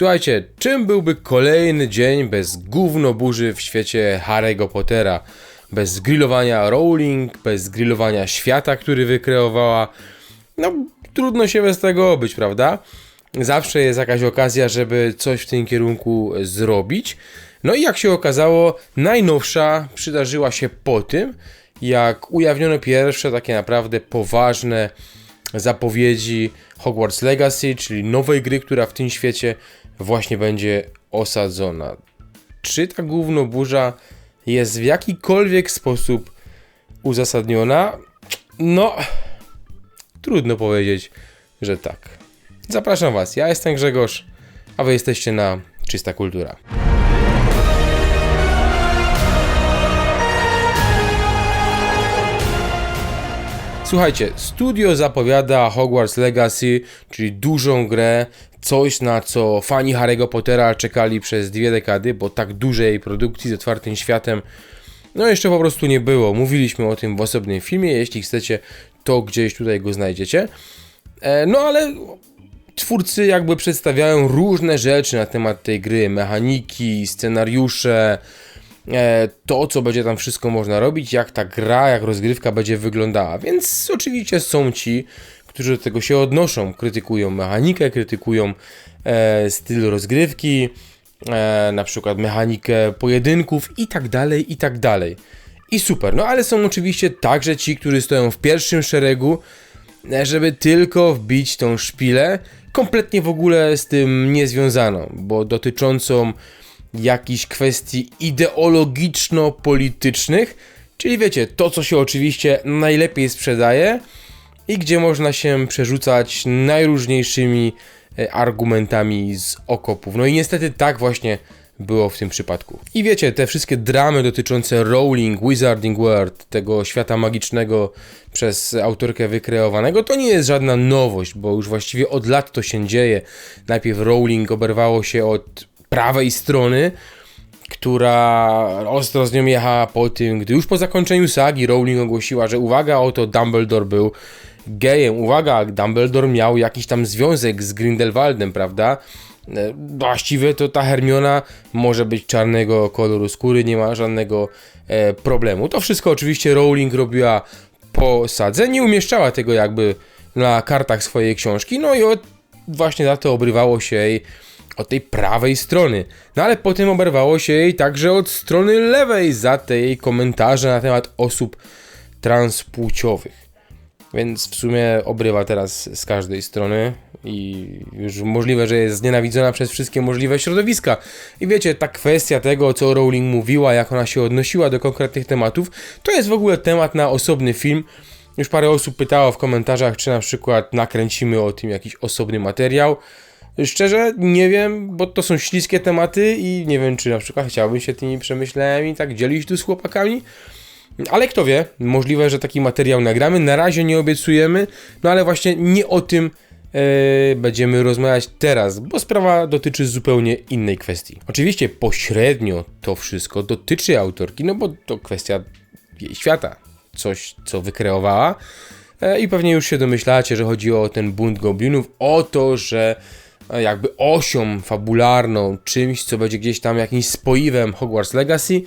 Słuchajcie, czym byłby kolejny dzień bez gówno burzy w świecie Harry'ego Pottera? Bez grillowania Rowling, bez grillowania świata, który wykreowała. No, trudno się bez tego obyć, prawda? Zawsze jest jakaś okazja, żeby coś w tym kierunku zrobić. No i jak się okazało, najnowsza przydarzyła się po tym, jak ujawniono pierwsze takie naprawdę poważne zapowiedzi Hogwarts Legacy, czyli nowej gry, która w tym świecie właśnie będzie osadzona. Czy ta burza jest w jakikolwiek sposób uzasadniona? No, trudno powiedzieć, że tak. Zapraszam Was, ja jestem Grzegorz, a Wy jesteście na Czysta Kultura. Słuchajcie, studio zapowiada Hogwarts Legacy, czyli dużą grę, coś na co fani Harry'ego Pottera czekali przez dwie dekady, bo tak dużej produkcji z otwartym światem no jeszcze po prostu nie było. Mówiliśmy o tym w osobnym filmie, jeśli chcecie, to gdzieś tutaj go znajdziecie. E, no ale twórcy jakby przedstawiają różne rzeczy na temat tej gry, mechaniki, scenariusze, to, co będzie tam wszystko można robić, jak ta gra, jak rozgrywka będzie wyglądała. Więc oczywiście są ci, którzy do tego się odnoszą, krytykują mechanikę, krytykują e, styl rozgrywki, e, na przykład mechanikę pojedynków i tak dalej, i tak dalej. I super, no ale są oczywiście także ci, którzy stoją w pierwszym szeregu, e, żeby tylko wbić tą szpilę, kompletnie w ogóle z tym niezwiązaną, bo dotyczącą jakichś kwestii ideologiczno-politycznych, czyli wiecie, to co się oczywiście najlepiej sprzedaje i gdzie można się przerzucać najróżniejszymi e, argumentami z okopów. No i niestety tak właśnie było w tym przypadku. I wiecie, te wszystkie dramy dotyczące Rowling, Wizarding World, tego świata magicznego przez autorkę wykreowanego, to nie jest żadna nowość, bo już właściwie od lat to się dzieje. Najpierw Rowling oberwało się od prawej strony, która ostro z nią jechała po tym, gdy już po zakończeniu sagi Rowling ogłosiła, że uwaga, oto Dumbledore był gejem, uwaga, Dumbledore miał jakiś tam związek z Grindelwaldem, prawda? E, właściwie to ta Hermiona może być czarnego koloru skóry, nie ma żadnego e, problemu. To wszystko oczywiście Rowling robiła po sadze, nie umieszczała tego jakby na kartach swojej książki, no i od, właśnie za to obrywało się jej od tej prawej strony. No ale potem oberwało się jej także od strony lewej za te jej komentarze na temat osób transpłciowych. Więc w sumie obrywa teraz z każdej strony i już możliwe, że jest znienawidzona przez wszystkie możliwe środowiska. I wiecie, ta kwestia tego, co Rowling mówiła, jak ona się odnosiła do konkretnych tematów, to jest w ogóle temat na osobny film. Już parę osób pytało w komentarzach, czy na przykład nakręcimy o tym jakiś osobny materiał. Szczerze nie wiem, bo to są śliskie tematy i nie wiem, czy na przykład chciałbym się tymi przemyśleniami tak dzielić tu z chłopakami. Ale kto wie, możliwe, że taki materiał nagramy. Na razie nie obiecujemy, no ale właśnie nie o tym e, będziemy rozmawiać teraz, bo sprawa dotyczy zupełnie innej kwestii. Oczywiście pośrednio to wszystko dotyczy autorki, no bo to kwestia jej świata, coś co wykreowała. E, I pewnie już się domyślacie, że chodzi o ten bunt goblinów, o to, że jakby osią fabularną, czymś, co będzie gdzieś tam jakimś spoiwem Hogwarts Legacy,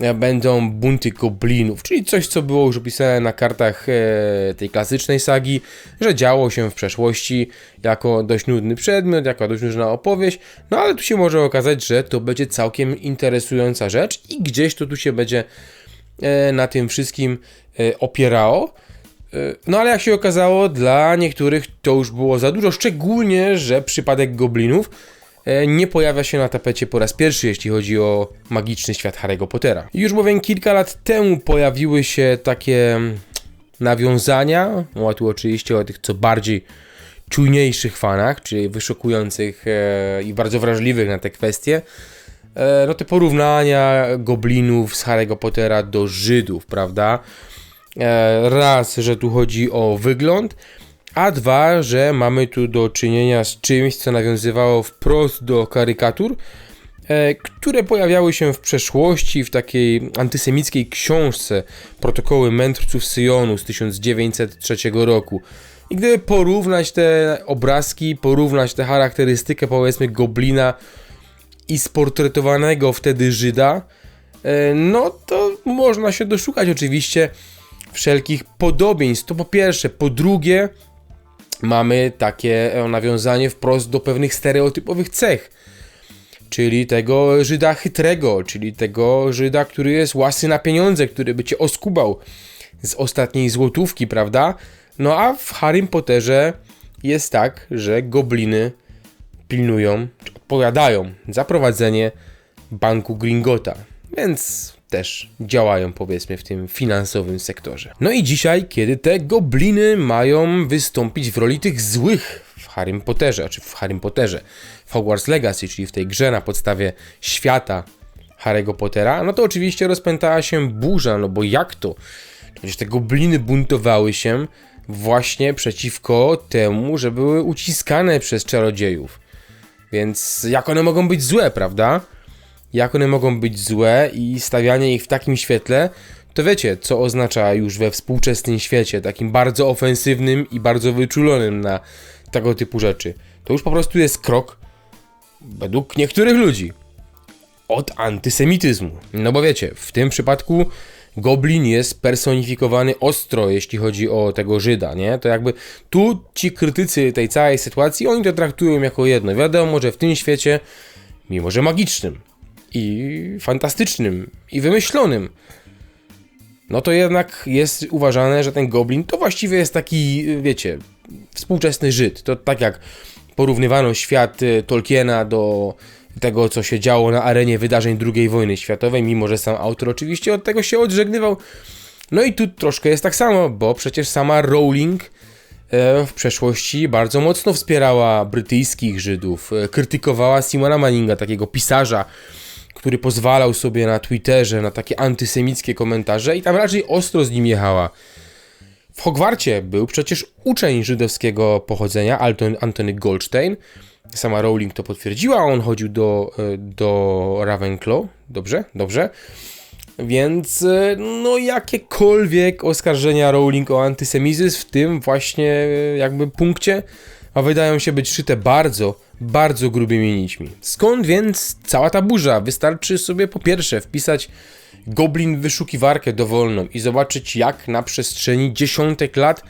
e, będą bunty goblinów, czyli coś, co było już opisane na kartach e, tej klasycznej sagi, że działo się w przeszłości jako dość nudny przedmiot, jako dość nudna opowieść, no ale tu się może okazać, że to będzie całkiem interesująca rzecz i gdzieś to tu się będzie e, na tym wszystkim opierało. No ale jak się okazało, dla niektórych to już było za dużo, szczególnie, że przypadek goblinów e, nie pojawia się na tapecie po raz pierwszy, jeśli chodzi o magiczny świat Harry'ego Pottera. Już bowiem kilka lat temu pojawiły się takie mm, nawiązania, mowa tu oczywiście o tych co bardziej czujniejszych fanach, czyli wyszukujących e, i bardzo wrażliwych na te kwestie, e, no te porównania goblinów z Harry'ego Pottera do Żydów, prawda? E, raz, że tu chodzi o wygląd, a dwa, że mamy tu do czynienia z czymś, co nawiązywało wprost do karykatur, e, które pojawiały się w przeszłości w takiej antysemickiej książce Protokoły Mędrców Syjonu z 1903 roku. I gdyby porównać te obrazki, porównać tę charakterystykę powiedzmy goblina i sportretowanego wtedy Żyda, e, no to można się doszukać oczywiście wszelkich podobieństw. To po pierwsze. Po drugie, mamy takie e, nawiązanie wprost do pewnych stereotypowych cech. Czyli tego Żyda chytrego, czyli tego Żyda, który jest łasy na pieniądze, który by cię oskubał z ostatniej złotówki, prawda? No a w Harrym Potterze jest tak, że gobliny pilnują, czy odpowiadają za prowadzenie banku Gringota. Więc też działają powiedzmy w tym finansowym sektorze. No i dzisiaj, kiedy te gobliny mają wystąpić w roli tych złych w Harrym Potterze, czy w Harrym Potterze, w Hogwarts Legacy, czyli w tej grze na podstawie świata Harry'ego Pottera, no to oczywiście rozpętała się burza, no bo jak to? Przecież te gobliny buntowały się właśnie przeciwko temu, że były uciskane przez czarodziejów. Więc jak one mogą być złe, prawda? Jak one mogą być złe i stawianie ich w takim świetle, to wiecie, co oznacza już we współczesnym świecie, takim bardzo ofensywnym i bardzo wyczulonym na tego typu rzeczy. To już po prostu jest krok, według niektórych ludzi, od antysemityzmu. No bo wiecie, w tym przypadku Goblin jest personifikowany ostro, jeśli chodzi o tego Żyda, nie? To jakby tu ci krytycy tej całej sytuacji, oni to traktują jako jedno. Wiadomo, że w tym świecie, mimo że magicznym i fantastycznym i wymyślonym, no to jednak jest uważane, że ten Goblin to właściwie jest taki, wiecie, współczesny Żyd. To tak jak porównywano świat y, Tolkiena do tego, co się działo na arenie wydarzeń II wojny światowej, mimo że sam autor oczywiście od tego się odżegnywał. No i tu troszkę jest tak samo, bo przecież sama Rowling e, w przeszłości bardzo mocno wspierała brytyjskich Żydów, e, krytykowała Simona Manninga, takiego pisarza, który pozwalał sobie na Twitterze na takie antysemickie komentarze i tam raczej ostro z nim jechała. W Hogwarcie był przecież uczeń żydowskiego pochodzenia, Antony Goldstein, Sama Rowling to potwierdziła, on chodził do, e, do Ravenclaw, dobrze, dobrze. Więc e, no jakiekolwiek oskarżenia Rowling o antysemityzm w tym właśnie e, jakby punkcie a wydają się być szyte bardzo, bardzo grubymi nićmi. Skąd więc cała ta burza? Wystarczy sobie po pierwsze wpisać Goblin wyszukiwarkę dowolną i zobaczyć jak na przestrzeni dziesiątek lat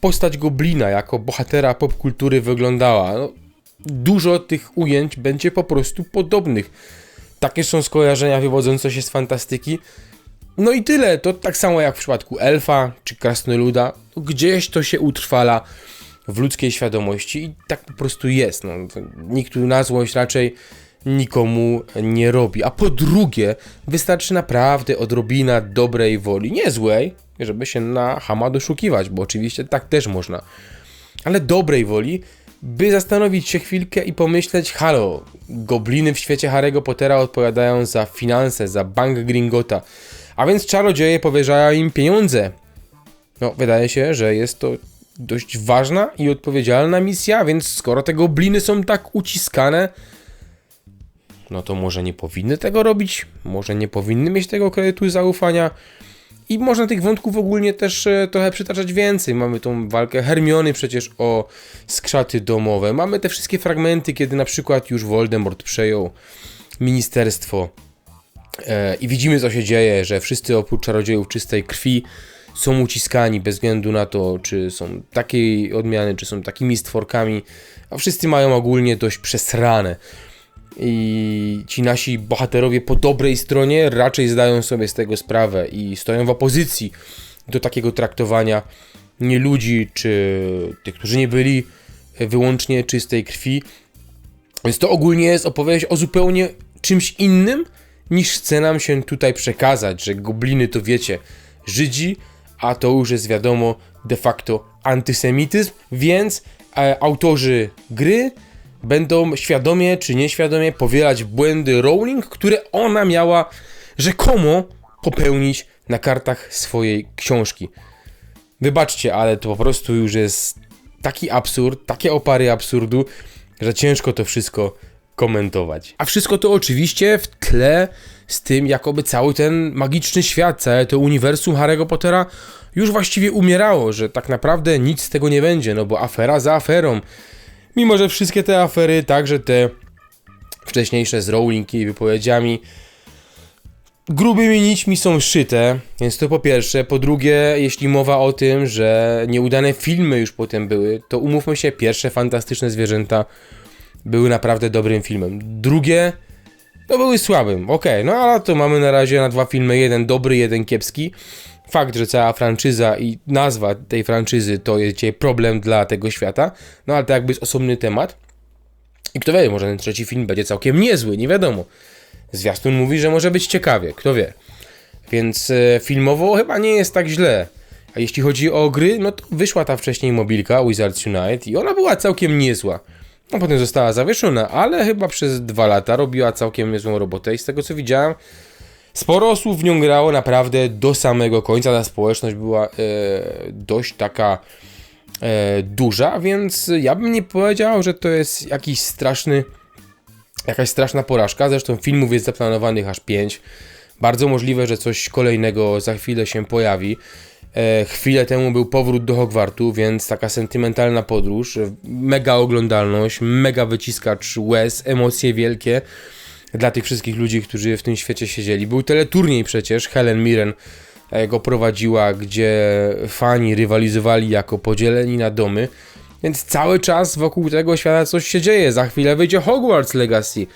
postać Goblina jako bohatera popkultury wyglądała. No, dużo tych ujęć będzie po prostu podobnych. Takie są skojarzenia wywodzące się z fantastyki. No i tyle, to tak samo jak w przypadku elfa czy krasnoluda, gdzieś to się utrwala w ludzkiej świadomości i tak po prostu jest. No, nikt tu na złość raczej nikomu nie robi. A po drugie, wystarczy naprawdę odrobina dobrej woli, nie złej, żeby się na Hama doszukiwać, bo oczywiście tak też można, ale dobrej woli, by zastanowić się chwilkę i pomyśleć, halo, gobliny w świecie Harry'ego Pottera odpowiadają za finanse, za bank Gringota, a więc czarodzieje powierzają im pieniądze. No, wydaje się, że jest to dość ważna i odpowiedzialna misja, więc skoro te gobliny są tak uciskane, no to może nie powinny tego robić, może nie powinny mieć tego kredytu zaufania, i można tych wątków ogólnie też e, trochę przytaczać więcej. Mamy tą walkę Hermiony przecież o skrzaty domowe. Mamy te wszystkie fragmenty, kiedy na przykład już Voldemort przejął ministerstwo e, i widzimy co się dzieje, że wszyscy oprócz czarodziejów czystej krwi są uciskani bez względu na to, czy są takiej odmiany, czy są takimi stworkami, a wszyscy mają ogólnie dość przesrane i ci nasi bohaterowie po dobrej stronie raczej zdają sobie z tego sprawę i stoją w opozycji do takiego traktowania nie ludzi, czy tych, którzy nie byli wyłącznie czystej krwi. Więc to ogólnie jest opowieść o zupełnie czymś innym, niż chce nam się tutaj przekazać, że gobliny to wiecie, Żydzi, a to już jest wiadomo de facto antysemityzm, więc e, autorzy gry będą świadomie czy nieświadomie powielać błędy Rowling, które ona miała rzekomo popełnić na kartach swojej książki. Wybaczcie, ale to po prostu już jest taki absurd, takie opary absurdu, że ciężko to wszystko komentować. A wszystko to oczywiście w tle z tym, jakoby cały ten magiczny świat, całe to uniwersum Harry'ego Pottera już właściwie umierało, że tak naprawdę nic z tego nie będzie, no bo afera za aferą. Mimo, że wszystkie te afery, także te wcześniejsze z Rowling i wypowiedziami, grubymi nićmi są szyte, więc to po pierwsze. Po drugie, jeśli mowa o tym, że nieudane filmy już potem były, to umówmy się, pierwsze Fantastyczne Zwierzęta były naprawdę dobrym filmem. Drugie, no były słabym, okej, no ale to mamy na razie na dwa filmy, jeden dobry, jeden kiepski. Fakt, że cała franczyza i nazwa tej franczyzy to jest dzisiaj problem dla tego świata, no ale to jakby jest osobny temat. I kto wie, może ten trzeci film będzie całkiem niezły, nie wiadomo. Zwiastun mówi, że może być ciekawie, kto wie. Więc e, filmowo chyba nie jest tak źle. A jeśli chodzi o gry, no to wyszła ta wcześniej mobilka Wizards Unite i ona była całkiem niezła. No potem została zawieszona, ale chyba przez dwa lata robiła całkiem niezłą robotę i z tego co widziałem, sporo osób w nią grało naprawdę do samego końca. Ta społeczność była e, dość taka e, duża, więc ja bym nie powiedział, że to jest jakiś straszny jakaś straszna porażka. Zresztą filmów jest zaplanowanych aż 5. Bardzo możliwe, że coś kolejnego za chwilę się pojawi. E, chwilę temu był powrót do Hogwartu, więc taka sentymentalna podróż, e, mega oglądalność, mega wyciskacz łez, emocje wielkie dla tych wszystkich ludzi, którzy w tym świecie siedzieli. Był teleturniej przecież, Helen Mirren e, go prowadziła, gdzie fani rywalizowali jako podzieleni na domy. Więc cały czas wokół tego świata coś się dzieje. Za chwilę wyjdzie Hogwarts Legacy.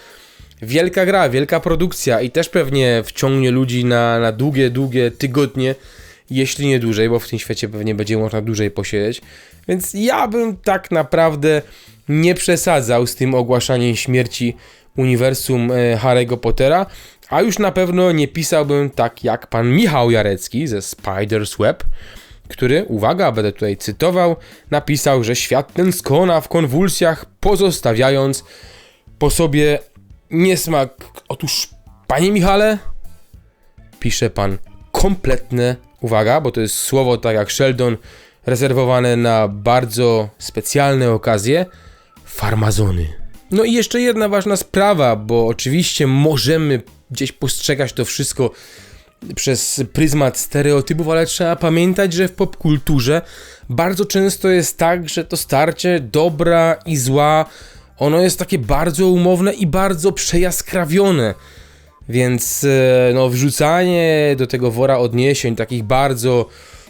Wielka gra, wielka produkcja i też pewnie wciągnie ludzi na, na długie, długie tygodnie, jeśli nie dłużej, bo w tym świecie pewnie będzie można dłużej posiedzieć. Więc ja bym tak naprawdę nie przesadzał z tym ogłaszaniem śmierci uniwersum e, Harry'ego Pottera, a już na pewno nie pisałbym tak jak pan Michał Jarecki ze Spider's Web, który, uwaga, będę tutaj cytował, napisał, że świat ten skona w konwulsjach, pozostawiając po sobie niesmak. Otóż, panie Michale, pisze pan kompletne, uwaga, bo to jest słowo tak jak Sheldon, rezerwowane na bardzo specjalne okazje, farmazony. No i jeszcze jedna ważna sprawa, bo oczywiście możemy gdzieś postrzegać to wszystko przez pryzmat stereotypów, ale trzeba pamiętać, że w popkulturze bardzo często jest tak, że to starcie dobra i zła, ono jest takie bardzo umowne i bardzo przejaskrawione. Więc e, no, wrzucanie do tego wora odniesień takich bardzo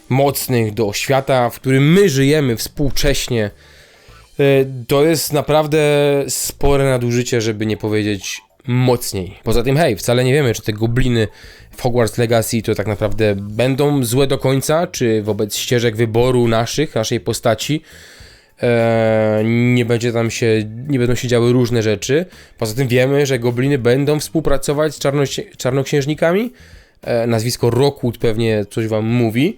mocnych do świata, w którym my żyjemy współcześnie, e, to jest naprawdę spore nadużycie, żeby nie powiedzieć mocniej. Poza tym, hej, wcale nie wiemy, czy te gobliny w Hogwarts Legacy to tak naprawdę będą złe do końca, czy wobec ścieżek wyboru naszych, naszej postaci nie będzie tam się, nie będą się działy różne rzeczy. Poza tym wiemy, że gobliny będą współpracować z czarnoksiężnikami. E, nazwisko Rockwood pewnie coś wam mówi.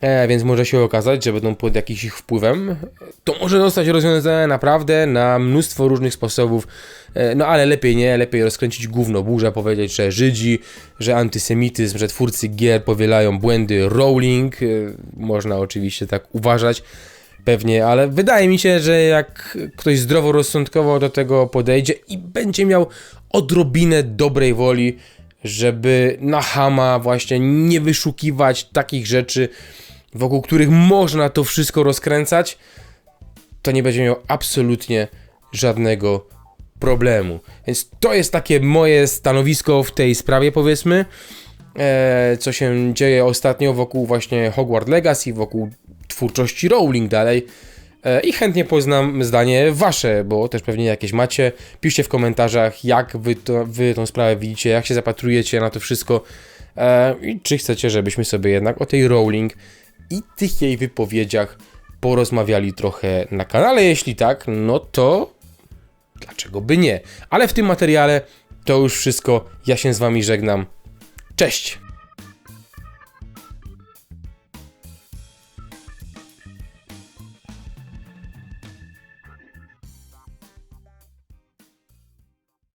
E, więc może się okazać, że będą pod jakimś ich wpływem. To może zostać rozwiązane naprawdę na mnóstwo różnych sposobów. E, no ale lepiej nie, lepiej rozkręcić gówno burza, powiedzieć, że Żydzi, że antysemityzm, że twórcy gier powielają błędy Rowling. E, można oczywiście tak uważać. Pewnie, ale wydaje mi się, że jak ktoś zdroworozsądkowo do tego podejdzie i będzie miał odrobinę dobrej woli, żeby na Hama właśnie nie wyszukiwać takich rzeczy, wokół których można to wszystko rozkręcać, to nie będzie miał absolutnie żadnego problemu. Więc to jest takie moje stanowisko w tej sprawie, powiedzmy. E, co się dzieje ostatnio wokół właśnie Hogwarts Legacy, wokół twórczości Rowling dalej. E, I chętnie poznam zdanie wasze, bo też pewnie jakieś macie. Piszcie w komentarzach, jak wy, to, wy tą sprawę widzicie, jak się zapatrujecie na to wszystko. E, I czy chcecie, żebyśmy sobie jednak o tej Rowling i tych jej wypowiedziach porozmawiali trochę na kanale. Jeśli tak, no to dlaczego by nie? Ale w tym materiale to już wszystko. Ja się z wami żegnam. Cześć!